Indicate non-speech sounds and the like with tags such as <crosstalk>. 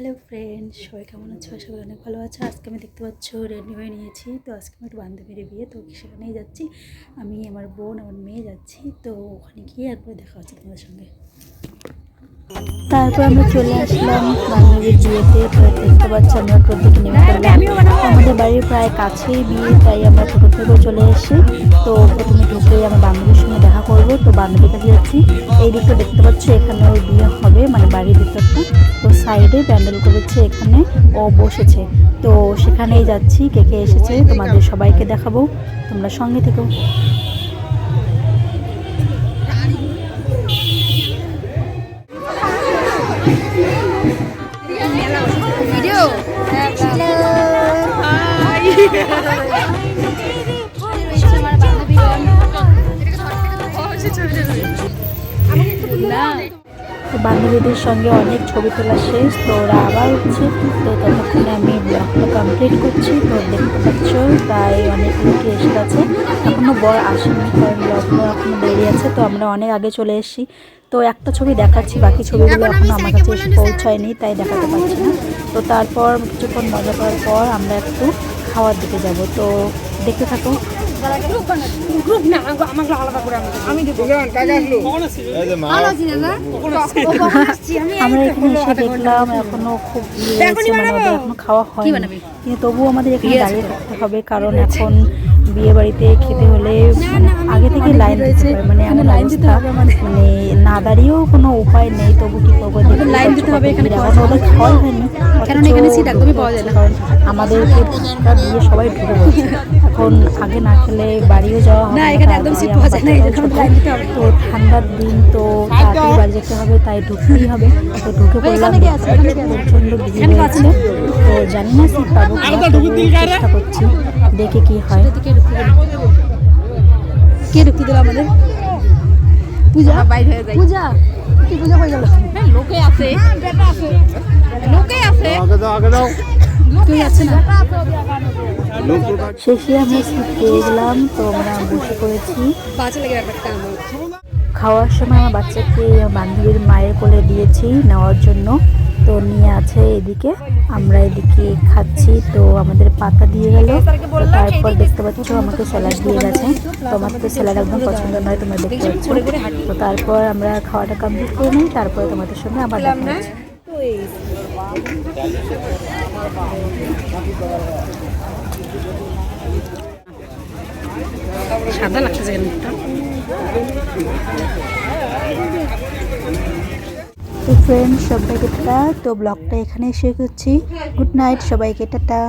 Hello friend সবাই কেমন আছো? সবাই অনেক ভালো আছো। আজকে আমি দেখতে পাচ্ছ রেডি হয়ে নিয়েছি। তো আজকে আমি একটু বান্ধবীর বিয়ে তো সেখানেই যাচ্ছি। আমি আমার বোন আমার মেয়ে যাচ্ছি। তো ওখানে গিয়ে একবার দেখা হচ্ছে তোমাদের সঙ্গে। তারপর আমরা চলে আসলাম বান্ধবীর বিয়েতে। তো দেখতে পাচ্ছি আমরা থেকে নেমে পড়লাম আমাদের বাড়ির প্রায় কাছেই বিয়ে তাই আমরা ছোটো থেকে চলে এসেছি। তো প্রথমে ঢুকেই আমার বান্ধবীর করব তো বান্ধবীর কাছে যাচ্ছি। এই দিকটা দেখতে পাচ্ছ এখানে ওর বিয়ে হবে মানে বাড়ির ভিতরটা। তো সাইডে প্যান্ডেল করেছে এখানে ও বসেছে। তো সেখানেই যাচ্ছি কে কে এসেছে তোমাদের সবাইকে দেখাবো। তোমরা সঙ্গে থেকো। তো <laughs> <laughs> বান্ধবীদের সঙ্গে অনেক ছবি তোলা শেষ, তো ওরা আবার হচ্ছে, তো ততক্ষণে আমি ব্লগটা কমপ্লিট করছি। তো দেখতে পাচ্ছ, প্রায় অনেক লোকই এসে গেছে। এখনও বর আসেনি, কারণ ব্লগগুলো এখনও দেরি আছে, তো আমরা অনেক আগে চলে এসেছি। তো একটা ছবি দেখাচ্ছি, বাকি ছবিগুলো এখনও আমার কাছে এসে পৌঁছায়নি, তাই দেখাতে পারছি না। তো তারপর কিছুক্ষণ মজা করার পর আমরা একটু খাওয়ার দিকে যাব তো দেখতে থাকো। গ্রুপ না আমাকে আলাদা করে আমি আমরা এখানে এসে দেখলাম এখনও খুব এখনও খাওয়া হয়নি। কিন্তু তবুও আমাদের এখানে দাঁড়িয়ে থাকতে হবে কারণ এখন বিয়ে বাড়িতে খেতে হলে মানে আগে থেকে লাইন দিতে হবে মানে এমন অবস্থা। মানে না দাঁড়িয়েও কোনো উপায় নেই তবু কি করব? লাইন দিতে হবে এখানে ওদের খাওয়াই হয়নি কারণ এখানে সিট একদমই পাওয়া যায় না। কারণ আমাদেরকে দিয়ে সবাই ঢুকে পড়ছে। এখন আগে না খেলে বাড়িও যাওয়া না এখানে একদম সিট পাওয়া যায় না এই জন্য লাইন দিতে হবে। তো ঠান্ডার দিন তো তাড়াতাড়ি বাড়ি যেতে হবে তাই ঢুকতেই হবে। তো ঢুকে পড়লাম প্রচণ্ড ভিড় হয়েছে। তো জানি না সিট পাবো চেষ্টা করছি দেখে কি হয়। কে ঢুকতে দিল আমাদের পূজা? বাইরে হয়ে যাই। পূজা? কি পূজা হয়ে গেল? লোকে আছে। লোকে আছে। তুই আছে না? শেষে আমরা সিট পেয়ে গেলাম তো আমরা বসে পড়েছি। বাজে লাগে ব্যাপারটা আমার। খাওয়ার সময় আমার বাচ্চাকে বান্ধবীর মায়ের কোলে দিয়েছি নেওয়ার জন্য। তো নিয়ে আছে এদিকে। আমরা এদিকে খাচ্ছি, তো আমাদের পাতা দিয়ে গেল। তারপর দেখতে পাচ্ছ, আমাকে স্যালাড দিয়ে গেছে। তো আমার তো স্যালাড একদম পছন্দ নয়, তোমরা দেখতে পাচ্ছ। তো তারপর আমরা খাওয়াটা কমপ্লিট করে নিই, তারপরে তোমাদের সঙ্গে আবার সাদা মুখটা তো ফ্রেন্ড সবাইকে টাটা। তো ব্লগটা এখানে শেষ করছি। গুড নাইট সবাইকে টাটা।